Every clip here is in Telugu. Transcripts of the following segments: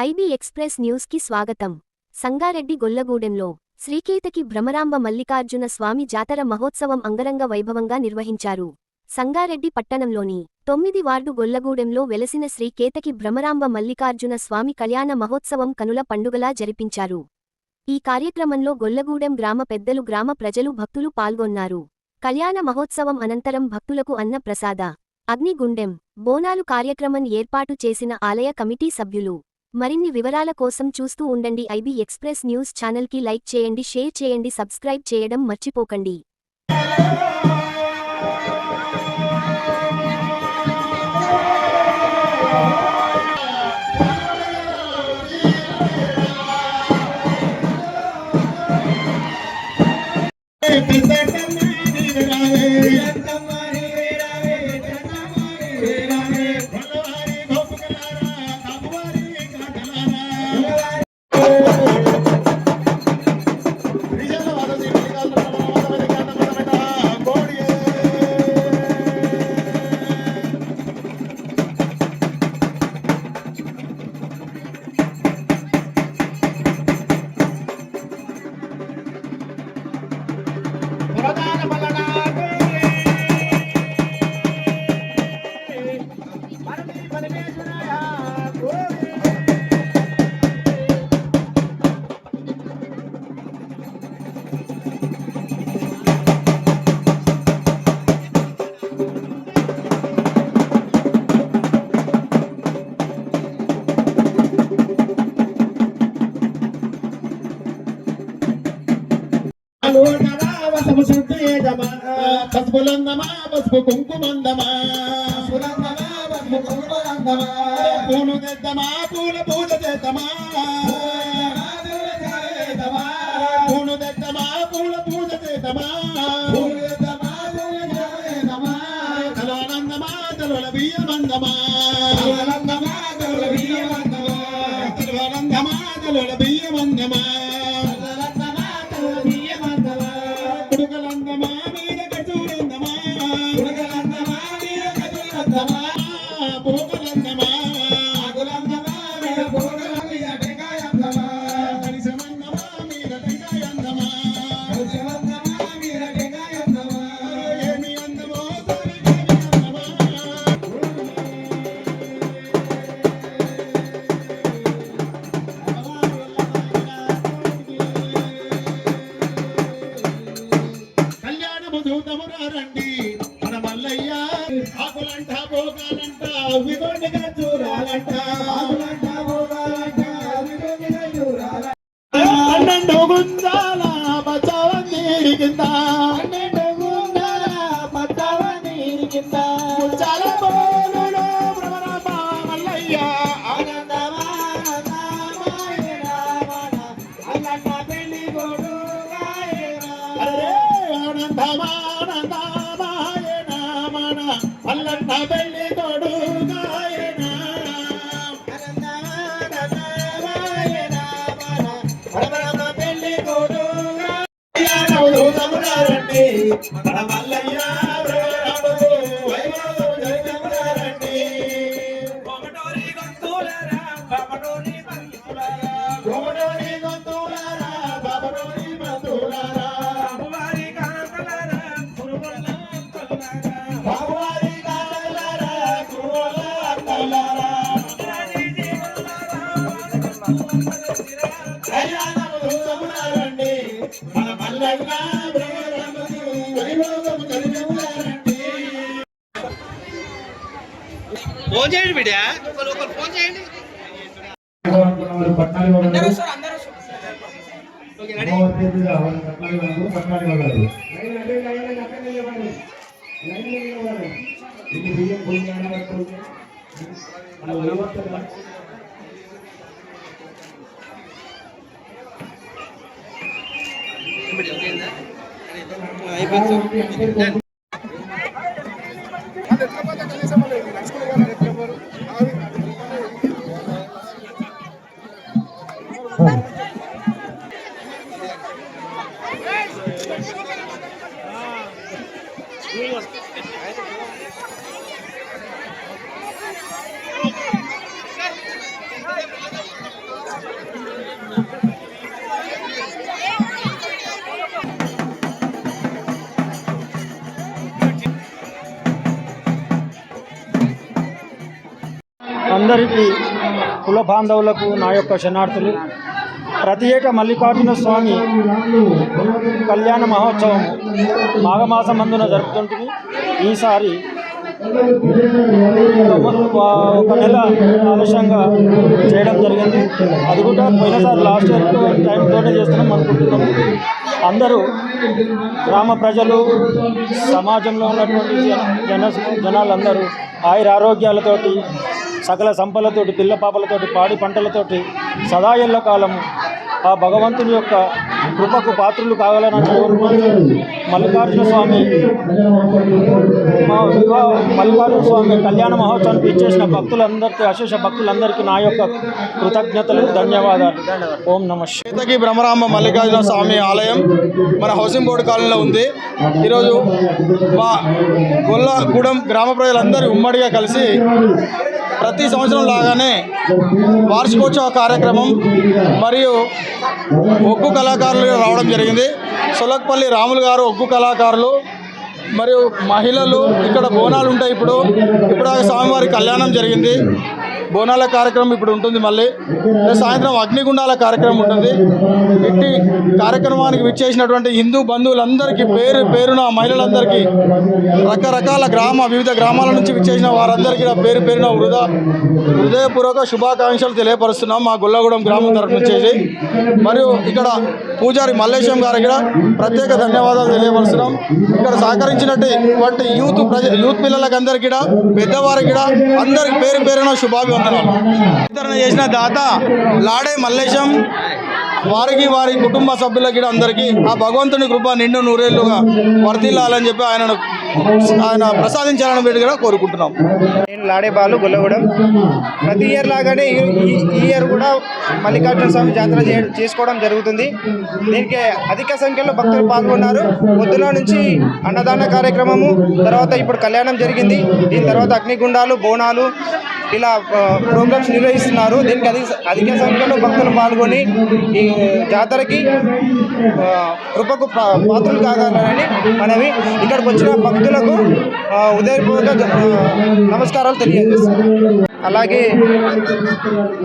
ఐబీ ఎక్స్ప్రెస్ న్యూస్కి స్వాగతం. సంగారెడ్డి గొల్లగూడెంలో శ్రీకేతకి భ్రమరాంబ మల్లికార్జున స్వామి జాతర మహోత్సవం అంగరంగ వైభవంగా నిర్వహించారు. సంగారెడ్డి పట్టణంలోని తొమ్మిది వార్డు గొల్లగూడెంలో వెలసిన శ్రీకేతకి భ్రమరాంబ మల్లికార్జున స్వామి కళ్యాణ మహోత్సవం కనుల పండుగలా జరిపించారు. ఈ కార్యక్రమంలో గొల్లగూడెం గ్రామ పెద్దలు గ్రామ ప్రజలు భక్తులు పాల్గొన్నారు. కళ్యాణ మహోత్సవం అనంతరం భక్తులకు అన్న ప్రసాద. అగ్నిగుండెం బోనాలు కార్యక్రమం ఏర్పాటు చేసిన ఆలయ కమిటీ సభ్యులు మరిన్ని వివరాల కోసం చూస్తూ ఉండండి ఐబీ ఎక్స్ప్రెస్ న్యూస్ ఛానల్కి లైక్ చేయండి షేర్ చేయండి సబ్స్క్రైబ్ చేయడం మర్చిపోకండి. పసుపులందమా పసుపు కుంకుమందమా. పూలు తెద్దమా పూల పూజ చేద్దమా. పన్నెండు గుంజాల బచావన్నీరి కింద. ముచ్చాల బోలులో భ్రమరాంబ మల్లయ్య. అరే ఆనందమానందమాయన మన మల్లన్న పెళ్ళి మన మల్లయ్య ఫోన్ చేయండి బిడ్డా. ఫోన్ చేయండి వారు అందరికీ కుల బాంధవులకు నా యొక్క శనార్థులు ప్రతి ఏటా మల్లికార్జున స్వామి కళ్యాణ మహోత్సవం మాఘమాసం మందున జరుపుతుంటుంది ఈసారి ఒక నెల ఆలస్యంగా చేయడం జరిగింది. అది కూడా పోయినసారి లాస్ట్ ఇయర్ టైంతోనే చేస్తున్నాం అనుకుంటున్నాం. అందరూ గ్రామ ప్రజలు సమాజంలో ఉన్నటువంటి జన జన జనాలందరూ ఆయుర ఆరోగ్యాలతోటి సకల సంపలతోటి పిల్ల పాపలతోటి పాడి పంటలతోటి సదా ఎల్ల కాలము. ఆ భగవంతుని యొక్క కృపకు పాత్రులు కావాలని కోరుకుంటూ మల్లికార్జున స్వామి మా వివాహ మల్లికార్జున స్వామి కళ్యాణ మహోత్సవానికి ఇచ్చేసిన భక్తులందరికీ అశేష భక్తులందరికీ నా యొక్క కృతజ్ఞతలు ధన్యవాదాలు. ఓం నమ శివాయ. మల్లికార్జున స్వామి ఆలయం మన హౌసింగ్ బోర్డు కాలనీలో ఉంది. ఈరోజు మా గొల్లగూడెం గ్రామ ప్రజలందరూ ఉమ్మడిగా కలిసి ప్రతి సంవత్సరం లాగానే వార్షికోత్సవ కార్యక్రమం మరియు ఒగ్గు కళాకారులు రావడం జరిగింది. సులక్పల్లి రాములు గారు ఒగ్గు కళాకారులు మరియు మహిళలు ఇక్కడ బోనాలు ఉంటాయి ఇప్పుడు. ఇప్పుడు స్వామివారి కళ్యాణం జరిగింది. బోనాల కార్యక్రమం ఇప్పుడు ఉంటుంది మళ్ళీ. సాయంత్రం అగ్నిగుండాల కార్యక్రమం ఉంటుంది. ఇట్టి కార్యక్రమానికి విచ్చేసినటువంటి హిందూ బంధువులందరికీ పేరు పేరున మహిళలందరికీ రకరకాల గ్రామ వివిధ గ్రామాల నుంచి విచ్చేసిన వారందరికీ పేరు పేరున వృధా హృదయపూర్వక శుభాకాంక్షలు తెలియపరుస్తున్నాం మా గుల్లగూడెం గ్రామం తరఫు నుంచేసి. మరియు ఇక్కడ పూజారి మల్లేశం గారికి కూడా ప్రత్యేక ధన్యవాదాలు తెలియపరుస్తున్నాం. ఇక్కడ సహకరించి యూత్ ప్రజ యూత్ పిల్లలకి అందరికి కూడా పెద్దవారికి కూడా అందరికి పేరు పేరున శుభాభివందనాలు. వితరణ చేసిన దాత లాడే మల్లేశం. వారికి వారి కుటుంబ సభ్యులకి అందరికీ ఆ భగవంతుని కృప నిండు నూరేళ్ళుగా వర్తిల్లాలని చెప్పి ఆయనను ఆయన ప్రసాదించాలని పెట్టి కూడా కోరుకుంటున్నాం. నేను లాడేబాలు గొల్లగూడెం. ప్రతి ఇయర్ లాగానే ఈ- ఈ- ఇయర్ కూడా మల్లికార్జున స్వామి జాతర చే- చేసుకోవడం జరుగుతుంది. దీనికి అధిక సంఖ్యలో భక్తులు పాల్గొన్నారు. పొద్దున నుంచి అన్నదాన కార్యక్రమము తర్వాత ఇప్పుడు కళ్యాణం జరిగింది. దీని తర్వాత అగ్నిగుండాలు బోనాలు ఇలా ప్రోగ్రామ్స్ నిర్వహిస్తున్నారు. దీనికి అధిక అధిక సంఖ్యలో భక్తులు పాల్గొని ఈ జాతరకి కృపకు పాత్రలు కాగలరని మనవి ఇక్కడికి వచ్చిన భక్తులకు ఉదయపూర్వక నమస్కారాలు తెలియజేస్తాం అలాగే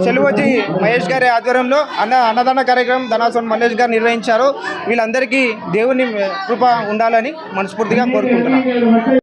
చెలువచి మహేష్ గారి ఆధ్వర్యంలో అన్న అన్నదాన కార్యక్రమం ధనాసన్ మల్లేష్ గారు నిర్వహించారు. వీళ్ళందరికీ దేవుని కృప ఉండాలని మనస్ఫూర్తిగా కోరుకుంటున్నాను